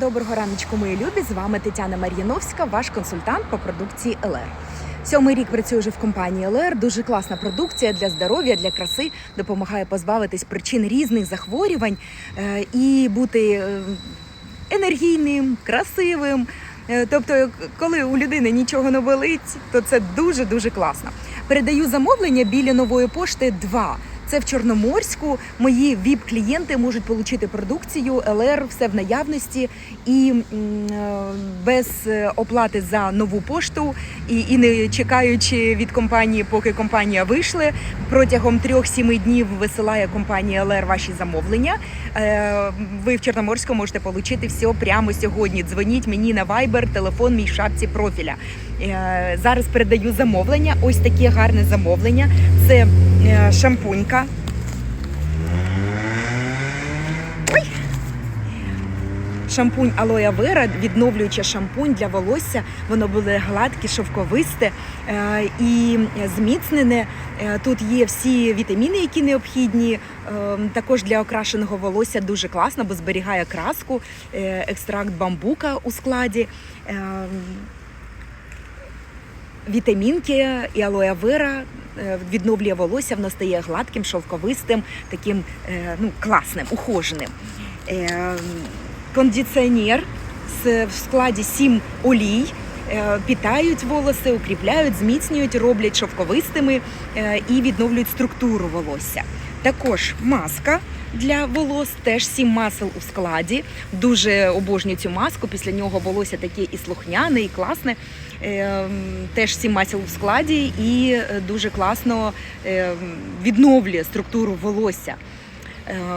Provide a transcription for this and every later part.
Доброго раночку, мої любі. З вами Тетяна Мар'яновська, ваш консультант по продукції ЛР. Сьомий рік працюю вже в компанії ЛР. Дуже класна продукція для здоров'я, для краси, допомагає позбавитись причин різних захворювань е, і бути е, енергійним, красивим. Е, Тобто, коли у людини нічого не болить, то це дуже дуже класно. Передаю замовлення біля нової пошти 2. Це в Чорноморську. Мої ВІП-клієнти можуть отримати продукцію ЛР, все в наявності і е, без е, оплати за нову пошту, і, і не чекаючи від компанії, поки компанія вийшла. Протягом 3-7 днів висилає компанія ЛР ваші замовлення. Е, Ви в Чорноморську можете отримати все прямо сьогодні. Дзвоніть мені на Viber, телефон мій шапці профіля. Зараз передаю замовлення. Ось таке гарне замовлення. Це шампунька. Ой! Шампунь алоя вера, відновлююча шампунь для волосся. Воно буде гладке, шовковисте е, і зміцнене. Е, Тут є всі вітаміни, які необхідні. Е, Також для окрашеного волосся дуже класно, бо зберігає краску, е, екстракт бамбука у складі. Вітамінки і алоя вера е, відновлює волосся, воно стає гладким, шовковистим, таким е, ну, класним, ухоженим. Е, Кондиціонер в складі 7 олій. Питають волоси, укріпляють, зміцнюють, роблять шовковистими і відновлюють структуру волосся. Також маска для волос, теж сім масел у складі. Дуже обожнюю цю маску. Після нього волосся таке і слухняне, і класне. Е, Теж сім масел у складі і е, дуже класно е, відновлює структуру волосся.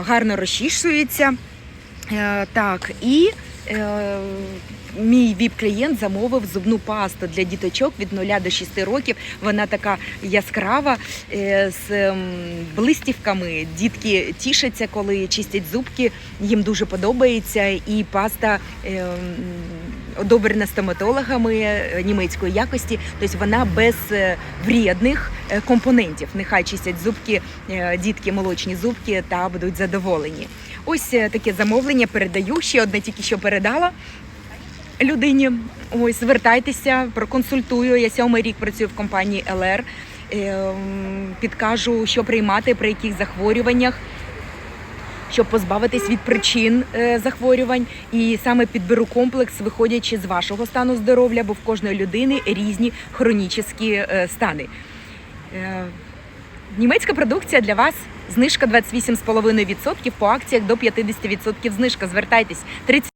Гарно розчішується. Так, і мій віп-клієнт замовив зубну пасту для діточок від 0 до 6 років. Вона така яскрава е, з ем, блистівками. Дітки тішаться, коли чистять зубки. Їм дуже подобається. І паста е, одобрена стоматологами е, німецької якості. Тобто вона без е, вредних компонентів. Нехай чистять зубки, дітки, молочні зубки та будуть задоволені. Ось таке замовлення передаю. Ще одне тільки що передала людині. Ось звертайтеся, проконсультую. Я сьомий рік працюю в компанії ЛР. Ем, Підкажу, що приймати, при яких захворюваннях. Щоб позбавитись від причин е, захворювань, і саме підберу комплекс, виходячи з вашого стану здоров'я, бо в кожної людини різні хронічні е, стани. Е, Німецька продукція для вас. Знижка 28,5% по акціях до 50% знижка. Звертайтесь 30